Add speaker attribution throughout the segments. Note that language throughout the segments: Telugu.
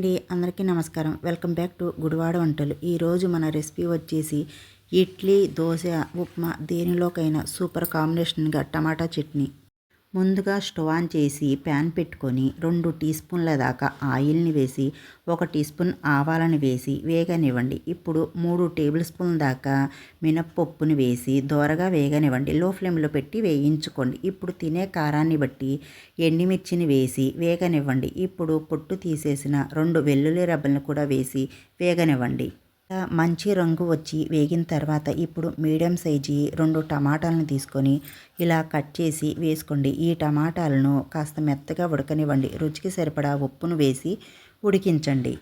Speaker 1: అండి అందరికీ నమస్కారం. వెల్కమ్ బ్యాక్ టు గుడివాడ వంటలు. ఈరోజు మన రెసిపీ వచ్చేసి ఇడ్లీ దోశ ఉప్మా దేనిలోకైనా సూపర్ కాంబినేషన్గా టమాటా చట్నీ. ముందుగా స్టవ్ ఆన్ చేసి ప్యాన్ పెట్టుకొని రెండు టీ స్పూన్ల దాకా ఆయిల్ని వేసి ఒక టీ స్పూన్ ఆవాలను వేసి వేగనివ్వండి. ఇప్పుడు మూడు టేబుల్ స్పూన్ల దాకా మినప్పప్పుని వేసి దోరగా వేగనివ్వండి. లో ఫ్లేమ్లో పెట్టి వేయించుకోండి. ఇప్పుడు తినే కారాన్ని బట్టి ఎండిమిర్చిని వేసి వేగనివ్వండి. ఇప్పుడు పొట్టు తీసేసిన రెండు వెల్లుల్లి రబ్బలను కూడా వేసి వేగనివ్వండి. మంచి రంగు వచ్చి వేగిన తర్వాత ఇప్పుడు మీడియం సైజు రెండు టమాటాలను తీసుకొని ఇలా కట్ చేసి వేసుకోండి. ఈ టమాటాలను కాస్త మెత్తగా ఉడకనివ్వండి. రుచికి సరిపడా ఉప్పును వేసి ఉడికించండి.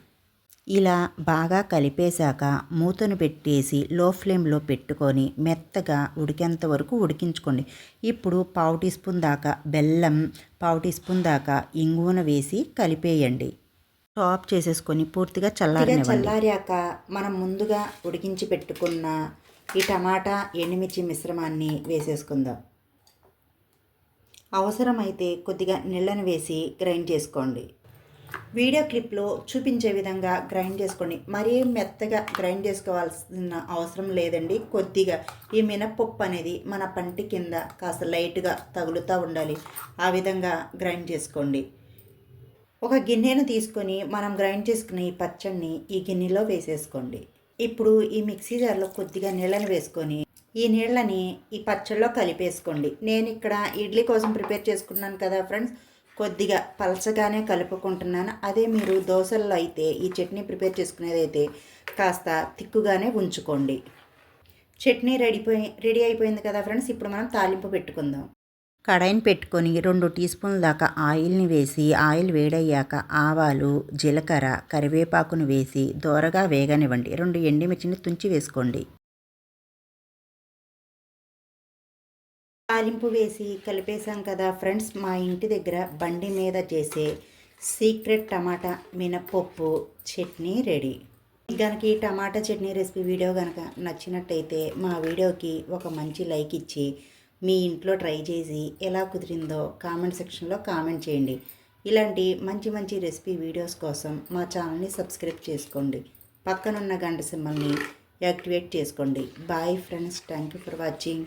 Speaker 1: ఇలా బాగా కలిపేశాక మూతను పెట్టేసి లో ఫ్లేమ్లో పెట్టుకొని మెత్తగా ఉడికేంత వరకు ఉడికించుకోండి. ఇప్పుడు పావు టీ స్పూన్ దాకా బెల్లం పావు టీ స్పూన్ దాకా ఇంగువన వేసి కలిపేయండి. ఆఫ్ చేసేసుకొని పూర్తిగా చల్లారి చల్లారాక మనం ముందుగా ఉడికించి పెట్టుకున్న ఈ టమాటా ఎండుమిర్చి మిశ్రమాన్ని వేసేసుకుందాం. అవసరమైతే కొద్దిగా నీళ్ళని వేసి గ్రైండ్ చేసుకోండి. వీడియో క్లిప్లో చూపించే విధంగా గ్రైండ్ చేసుకోండి మరీ మెత్తగా గ్రైండ్ చేసుకోవాల్సిన అవసరం లేదండి. కొద్దిగా ఈ మినప్పప్పు అనేది మన పంటి కింద కాస్త లైట్గా తగులుతూ ఉండాలి. ఆ విధంగా గ్రైండ్ చేసుకోండి. ఒక గిన్నెను తీసుకొని మనం గ్రైండ్ చేసుకున్న ఈ పచ్చడిని ఈ గిన్నెలో వేసేసుకోండి. ఇప్పుడు ఈ మిక్సీ జార్లో కొద్దిగా నీళ్ళని వేసుకొని ఈ నీళ్ళని ఈ పచ్చడిలో కలిపేసుకోండి. నేను ఇక్కడ ఇడ్లీ కోసం ప్రిపేర్ చేసుకున్నాను కదా ఫ్రెండ్స్. కొద్దిగా పలచగానే కలుపుకుంటున్నాను. అదే మీరు దోశల్లో అయితే ఈ చట్నీ ప్రిపేర్ చేసుకునేది అయితే కాస్త తిక్కుగానే ఉంచుకోండి. చట్నీ రెడీపోయి రెడీ అయిపోయింది కదా ఫ్రెండ్స్. ఇప్పుడు మనం తాలింపు పెట్టుకుందాం. కడాయిని పెట్టుకొని రెండు టీ స్పూన్ల దాకా ఆయిల్ని వేసి ఆయిల్ వేడయ్యాక ఆవాలు జీలకర్ర కరివేపాకును వేసి దోరగా వేగనివ్వండి. రెండు ఎండిమిర్చిని తుంచి వేసుకోండి. తాలింపు వేసి కలిపేశాం కదా ఫ్రెండ్స్ మా ఇంటి దగ్గర బండి మీద చేసే సీక్రెట్ టమాటా మినపప్పు చట్నీ రెడీ. కనుక ఈ టమాటా చట్నీ రెసిపీ వీడియో కనుక నచ్చినట్టయితే మా వీడియోకి ఒక మంచి లైక్ ఇచ్చి మీ ఇంట్లో ట్రై చేసి ఎలా కుదిరిందో కామెంట్ సెక్షన్లో కామెంట్ చేయండి. ఇలాంటి మంచి మంచి రెసిపీ వీడియోస్ కోసం మా ఛానల్ని సబ్స్క్రైబ్ చేసుకోండి. పక్కనున్న గంట సింబల్ని యాక్టివేట్ చేసుకోండి. Bye friends thank you for watching.